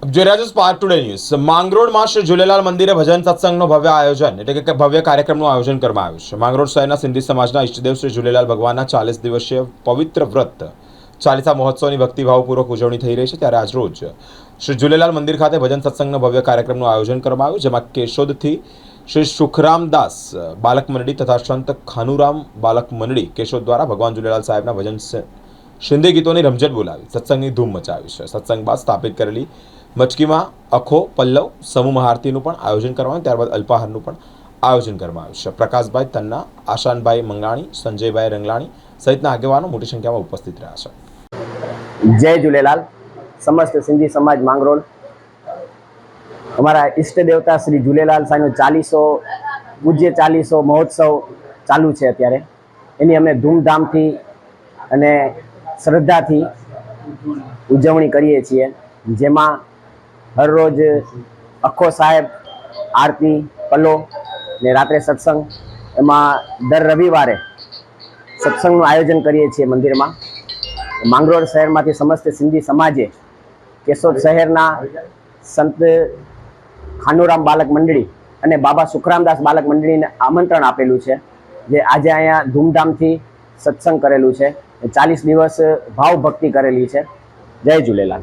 જોઈ Spark today news માંગરોળમાં શ્રી ઝુલેલાલ મંદિરે ભજન સત્સંગનો ભવ્ય આયોજન એટલે કે ભવ્ય કાર્યક્રમનું આયોજન કરવામાં આવ્યું છે માંગરોળ શહેરના સિંધી સમાજના ઈષ્ટદેવ શ્રી ઝુલેલાલ ભગવાનના ચાલીસ દિવસીય પવિત્ર વ્રત ચાલીસા મહોત્સવની ભક્તિભાવપૂર્વક ઉજવણી થઈ રહી છે ત્યારે આજરોજ શ્રી ઝુલેલાલ મંદિર ખાતે ભજન સત્સંગના ભવ્ય કાર્યક્રમનું આયોજન કરવામાં આવ્યું જેમાં કેશોદથી શ્રી સુખરામદાસ બાલક મંડળી તથા સંત ખાનુરામ બાલક મંડળી કેશોદ દ્વારા ભગવાન ઝુલેલાલ સાહેબના ભજન શિંદે ગીતોની રમઝટ બોલાવી, સત્સંગની ધૂમ મચાવી છે. સત્સંગ બાદ સ્થાપિત કરેલી મચકીમાં અખો, પલ્લવ, સમૂહ મહારતીનું પણ આયોજન કરવામાં ત્યારબાદ અલ્પાહારનું પણ આયોજન કરવામાં આવ્યું છે. પ્રકાશભાઈ તન્ના, આશાનભાઈ મંગાણી સંજયભાઈ રંગલાણી સહિતના આગેવાનો મોટી સંખ્યામાં ઉપસ્થિત રહ્યા છે. જય ઝૂલેલાલ. સમસ્ત સિંધી સમાજ માંગરોળ. અમારા ઈષ્ટ દેવતા શ્રી ઝૂલેલાલ સાંઈનો ચાલીસો, પૂજ્ય ચાલીસો મહોત્સવ ચાલુ છે અત્યારે. એની અમે ધૂમધામથી અને શ્રદ્ધાથી ઉજવણી કરીએ છીએ. જેમાં હરરોજ અખો સાહેબ, આરતી પલ્લો ને રાત્રે સત્સંગ. એમાં દર રવિવારે સત્સંગનું આયોજન કરીએ છીએ મંદિરમાં. માંગરોળ શહેરમાંથી સમસ્ત સિંધી સમાજે કેશોદ શહેરના સંત ખાનુરામ બાલક મંડળી અને બાબા સુખરામદાસ બાલક મંડળીને આમંત્રણ આપેલું છે, જે આજે અહીંયા ધૂમધામથી સત્સંગ કરેલું છે. ચાલીસ દિવસ ભાવ ભક્તિ કરેલી છે. જય ઝૂલેલાલ